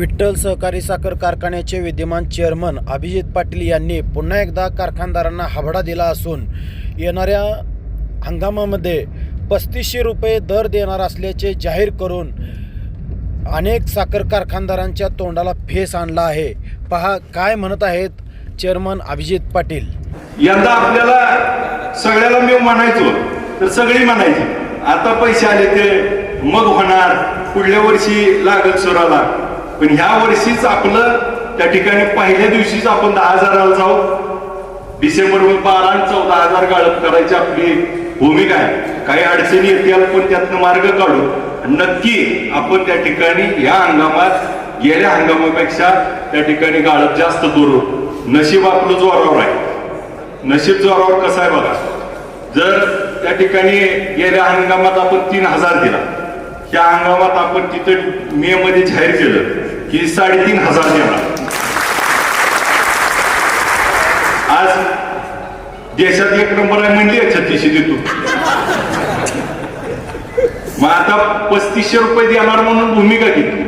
विठ्ठल सहकारी साखर कारखान्याचे विद्यमान चेअरमन अभिजित पाटील यांनी पुन्हा एकदा कारखानदारांना हबडा दिला असून येणाऱ्या हंगामामध्ये पस्तीसशे रुपये दर देणार असल्याचे जाहीर करून अनेक साखर कारखानदारांच्या तोंडाला फेस आणला आहे. पहा काय म्हणत आहेत चेअरमन अभिजित पाटील? यंदा आपल्याला सगळ्याला मी म्हणायचो तर सगळी म्हणायची आता पैसे आले ते मग होणार पुढल्या वर्षी लागल सुराला. पण ह्या वर्षीच आपलं त्या ठिकाणी पहिल्या दिवशीच आपण दहा हजाराला जाऊ. डिसेंबरमध्ये बारा आणि चौदा हजार गाळप करायची आपली भूमिका आहे. काही अडचणी येतील पण त्यातनं मार्ग काढू. आणि नक्की आपण त्या ठिकाणी या हंगामात गेल्या हंगामापेक्षा त्या ठिकाणी गाळप जास्त करू. नशीब आपलं जोरावर आहे. नशीब जोरावर कसं आहे बघा. जर त्या ठिकाणी गेल्या हंगामात आपण तीन हजार दिला त्या हंगामात आपण तिथं मे मध्ये जाहीर केलं. की साडेतीन हजार देणार आज देशात एक नंबर आहे म्हणली आहे छत्तीसशे देतो. मग आता पस्तीसशे रुपये देणार म्हणून भूमिका घेतली